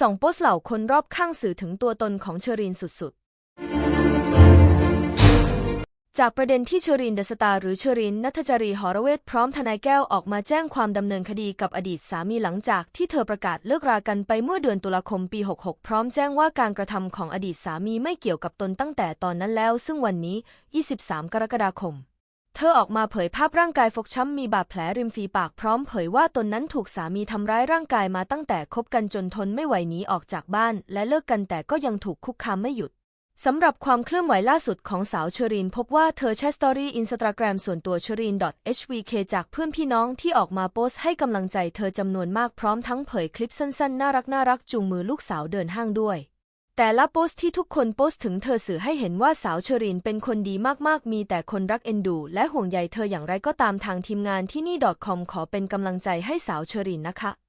สองโพสต์เหล่าคนรอบข้างสื่อถึงตัวตนของเชอรีนสุดๆ จากประเด็นที่เชอรีนเดสตาหรือเชอรีนนัทจารีหอระเวทพร้อมทนายแก้วออกมาแจ้งความดำเนินคดีกับอดีตสามีหลังจากที่เธอประกาศเลิกรากันไปเมื่อเดือนตุลาคมปี 66 พร้อมแจ้งว่าการกระทำของอดีตสามีไม่เกี่ยวกับตนตั้งแต่ตอนนั้นแล้ว ซึ่งวันนี้ 23 กรกฎาคม เธอออกมาเผยภาพร่างกายฟกช้ำมีบาดแผลริมฝีปากพร้อมเผยว่าตนนั้นถูกสามีทำร้ายร่างกายมาตั้งแต่คบกันจนทนไม่ไหวหนีออกจากบ้าน และเลิกกันแต่ก็ยังถูกคุกคามไม่หยุดสำหรับความเคลื่อนไหวล่าสุดของสาวเชอรีนพบว่าเธอแชร์สตอรี่อินสตาแกรมส่วนตัวเชอรีน .hvk จากเพื่อนพี่น้องที่ออกมาโพสต์ให้กำลังใจเธอจำนวนมากพร้อมทั้งเผยคลิปสั้นๆ น่ารักน่ารักจูงมือลูกสาวเดินห้างด้วย แต่ละโพสต์ที่ทุกคนโพสต์ถึงเธอสื่อให้เห็นว่าสาวเชอรินเป็นคนดีมากๆ มีแต่คนรักเอ็นดู และห่วงใยเธออย่างไรก็ตามทางทีมงานที่นี่ .com ขอเป็นกำลังใจให้สาวเชอรินนะคะ